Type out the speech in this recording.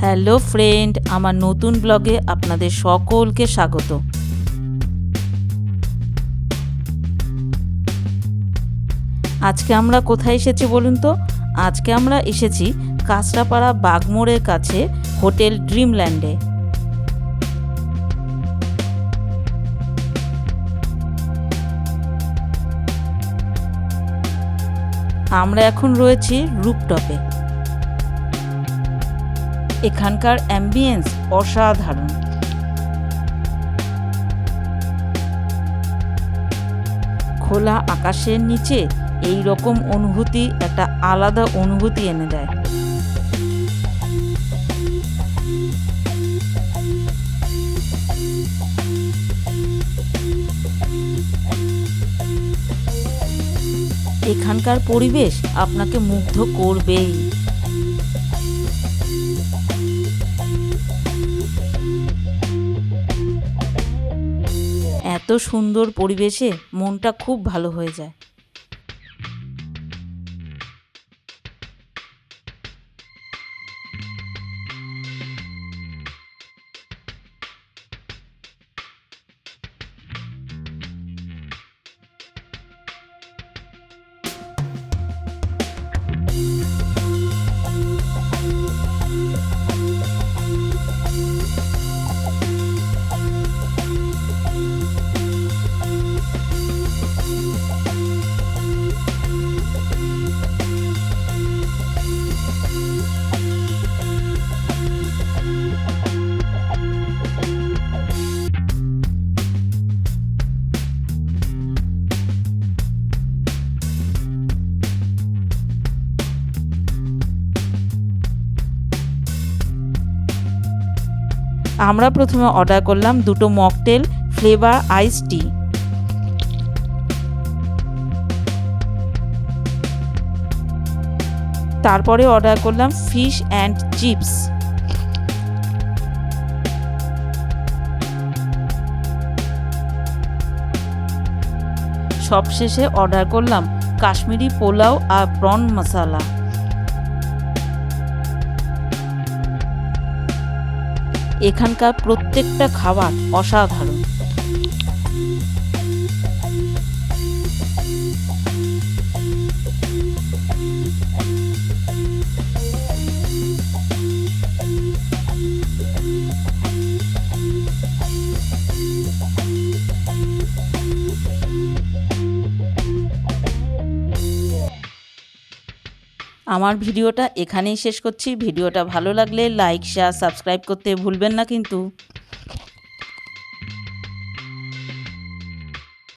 Hello friend, আমার নতুন ব্লগে আপনাদের সকলকে স্বাগত। আজকে আমরা কোথায় এসেছি বলুন তো? আজকে আমরা এসেছি কাঁচরাপাড়া বাগমোড়ের কাছে হোটেল ড্রিমল্যান্ডে। আমরা এখন রয়েছি রূপটপে। এখানকার অ্যাম্বিয়েন্স অসাধারণ। খোলা আকাশের নিচে এই রকম অনুভূতি একটা আলাদা অনুভূতি এনে দেয়। এখানকার পরিবেশ আপনাকে মুগ্ধ করবেই। এত সুন্দর পরিবেশে মনটা খুব ভালো হয়ে যায়। আমরা প্রথমে অর্ডার করলাম দুটো মকটেল ফ্লেভার আইস টি তারপরে অর্ডার করলাম ফিশ অ্যান্ড চিপস সবশেষে অর্ডার করলাম কাশ্মীরি পোলাও আর প্রন মশালা এখানকার প্রত্যেকটা খাবার অসাধারণ। আমার ভিডিওটা এখানেই শেষ করছি। ভিডিওটা ভালো লাগলে লাইক শেয়ার সাবস্ক্রাইব করতে ভুলবেন না কিন্তু।